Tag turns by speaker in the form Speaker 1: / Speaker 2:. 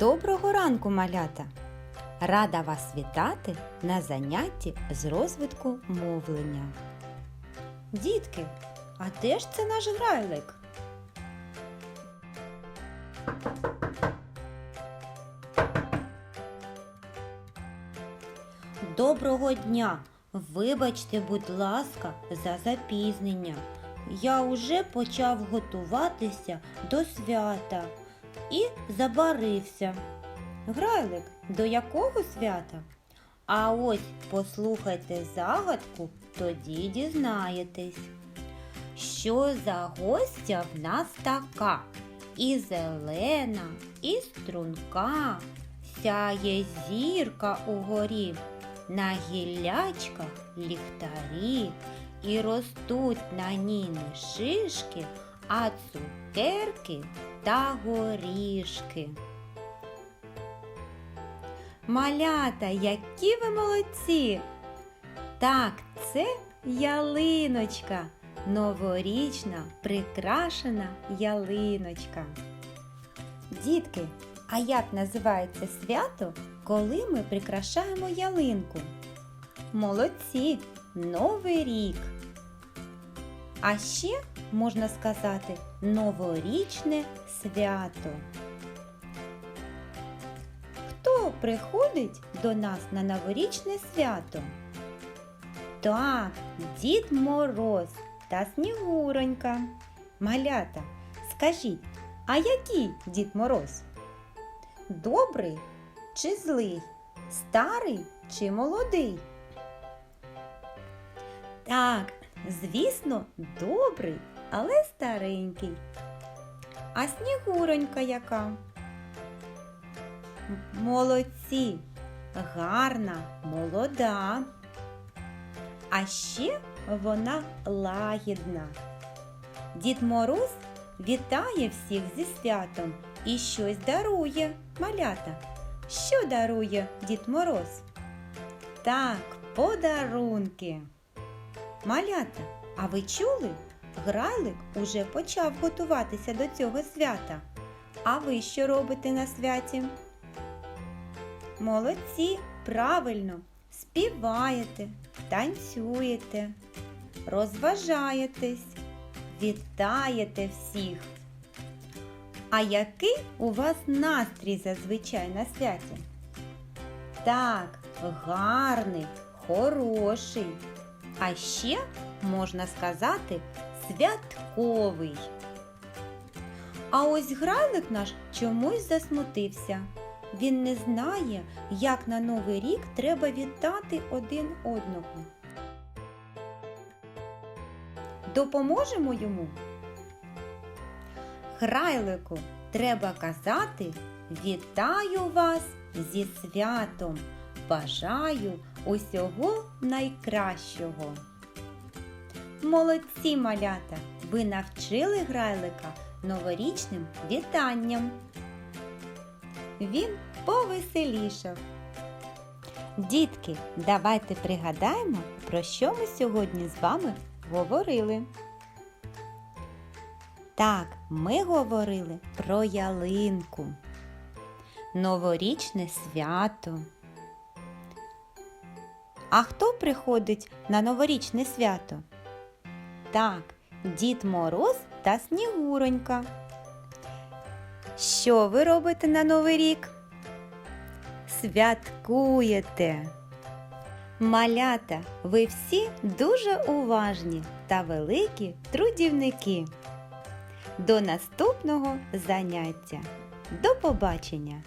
Speaker 1: Доброго ранку, малята! Рада вас вітати на занятті з розвитку мовлення. Дітки, а де ж це наш грайлик? Доброго дня! Вибачте, будь ласка, за запізнення. Я уже почав готуватися до свята і забарився. Грайлик, до якого свята? А ось послухайте загадку, тоді дізнаєтесь. Що за гостя в нас така? І зелена, і струнка, сяє зірка угорі, на гіллячках ліхтарі, і ростуть на ній не шишки, а цукерки та горішки. Малята, які ви молодці! Так, це ялиночка, новорічна прикрашена ялиночка. Дітки, а як називається свято, коли ми прикрашаємо ялинку? Молодці! Новий рік! А ще можна сказати новорічне свято. Хто приходить до нас на новорічне свято? Так, Дід Мороз та Снігуронька. Малята, скажіть, а який Дід Мороз? Добрий чи злий? Старий чи молодий? Так, звісно, добрий, але старенький. А снігуронька яка? Молодці, гарна, молода. А ще вона лагідна. Дід Мороз вітає всіх зі святом і щось дарує малята. Що дарує Дід Мороз? Так, подарунки. Малята, а ви чули? Грайлик уже почав готуватися до цього свята. А ви що робите на святі? Молодці, правильно, співаєте, танцюєте, розважаєтесь, вітаєте всіх. А який у вас настрій зазвичай на святі? Так, гарний, хороший. А ще можна сказати святковий. А ось грайлик наш чомусь засмутився. Він не знає, як на Новий рік треба вітати один одного. Допоможемо йому? Грайлику треба казати Вітаю вас зі святом! Бажаю усього найкращого. Молодці малята! Ви навчили грайлика новорічним вітанням. Він повеселішав. Дітки, давайте пригадаємо, про що ми сьогодні з вами говорили. Так, ми говорили про ялинку, новорічне свято. А хто приходить на новорічне свято? Так, Дід Мороз та Снігуронька. Що ви робите на Новий рік? Святкуєте. Малята, ви всі дуже уважні та великі трудівники. До наступного заняття. До побачення!